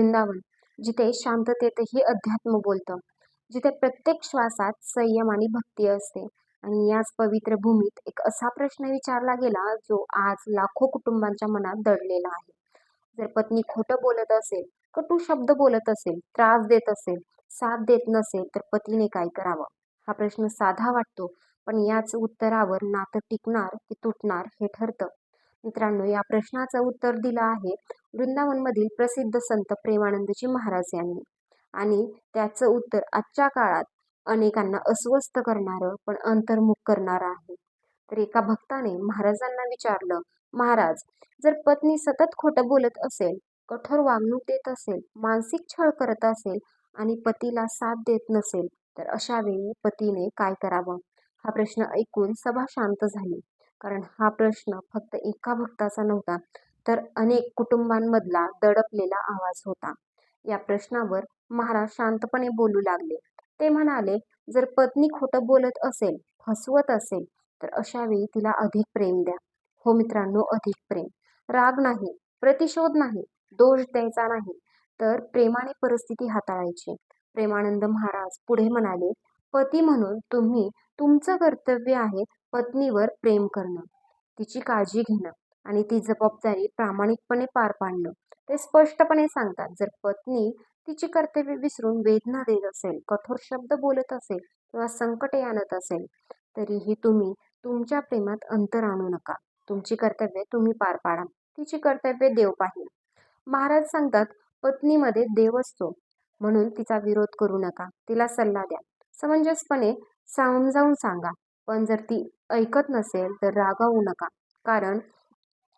वृंदावन जिथे शांततेतही अध्यात्म बोलतं. जिथे प्रत्येक श्वासात संयम आणि भक्ती असते. आणि याच पवित्र भूमीत एक असा प्रश्न विचारला गेला जो आज लाखो कुटुंबांच्या मनात दडलेला आहे. जर पत्नी खोटं बोलत असेल कटू शब्द बोलत असेल त्रास देत असेल साथ देत नसेल तर पतीने काय करावं? हा प्रश्न साधा वाटतो पण याच उत्तरावर नातं टिकणार की तुटणार हे ठरतं. मित्रांनो या प्रश्नाचं उत्तर दिलं आहे वृंदावनमधील प्रसिद्ध संत प्रेमानंदजी महाराज यांनी. आणि त्याचं उत्तर आजच्या काळात अनेकांना अस्वस्थ करणारं पण अंतर्मुख करणारं आहे. तर एका भक्ताने महाराजांना विचारलं महाराज जर पत्नी सतत खोटं बोलत असेल कठोर वागणूक देत असेल मानसिक छळ करत असेल आणि पतीला साथ देत नसेल तर अशा वेळी पतीने काय करावं? हा प्रश्न ऐकून सभा शांत झाली. कारण हा प्रश्न फक्त एका भक्ताचा नव्हता तर अनेक कुटुंबांमधला दडपलेला आवाज होता. या प्रश्नावर महाराज शांतपणे बोलू लागले. ते म्हणाले जर पत्नी खोटं बोलत असेल फसवत असेल तर अशा वेळी तिला अधिक प्रेम द्या. हो मित्रांनो अधिक प्रेम. राग नाही प्रतिशोध नाही दोष द्यायचा नाही. तर प्रेमाने परिस्थिती हाताळायची. प्रेमानंद महाराज पुढे म्हणाले पती म्हणून तुम्ही तुमचं कर्तव्य आहे पत्नीवर प्रेम करणं. तिची काळजी घेणं. आणि ती जबाबदारी प्रामाणिकपणे पार पाडणं. ते स्पष्टपणे सांगतात जर पत्नी तिची कर्तव्य विसरून वेदना देत असेल कठोर शब्द बोलत असेल किंवा संकटे आणत असेल तरीही तुम्ही तुमच्या प्रेमात अंतर आणू नका. तुमची कर्तव्य तुम्ही पार पाडा. तिची कर्तव्य देव पाहिल. महाराज सांगतात पत्नीमध्ये देव असतो. म्हणून तिचा विरोध करू नका. तिला सल्ला द्या. समंजसपणे समजावून सांगा. पण जर ती ऐकत नसेल तर रागावू नका. कारण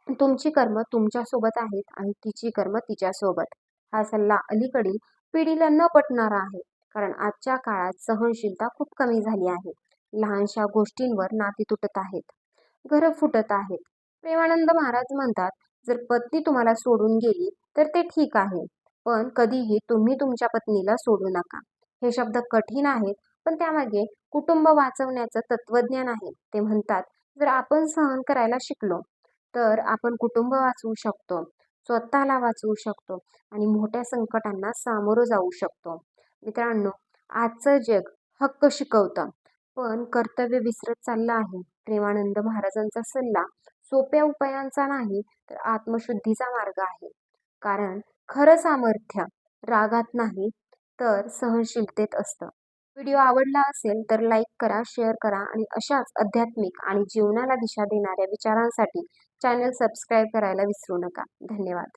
तुमची कर्म तुमच्यासोबत आहेत आणि तिची कर्म तिच्यासोबत. हा सल्ला अलीकडील पिढीला न पटणारा आहे कारण आजच्या काळात सहनशीलता खूप कमी झाली आहे. लहानशा गोष्टींवर नाती तुटत आहेत. घरं फुटत आहेत. प्रेमानंद महाराज म्हणतात जर पत्नी तुम्हाला सोडून गेली तर ते ठीक आहे पण कधीही तुम्ही तुमच्या पत्नीला सोडू नका. हे शब्द कठीण आहेत पण त्यामागे कुटुंब वाचवण्याचं तत्वज्ञान आहे. ते म्हणतात जर आपण सहन करायला शिकलो तर आपण कुटुंब वाचवू शकतो स्वतःला वाचवू शकतो आणि मोठ्या संकटांना सामोरं जाऊ शकतो. मित्रांनो आजचं जग हक्क शिकवतं पण कर्तव्य विसरत चाललं आहे. प्रेमानंद महाराजांचा सल्ला सोप्या उपायांचा नाही तर आत्मशुद्धीचा मार्ग आहे. कारण खरं सामर्थ्य रागात नाही तर सहनशीलतेत असतं. व्हिडिओ आवडला असेल तर लाईक करा शेअर करा आणि अशाच आध्यात्मिक आणि जीवनाला दिशा देणाऱ्या विचारांसाठी चॅनल सबस्क्राईब करायला विसरू नका. धन्यवाद.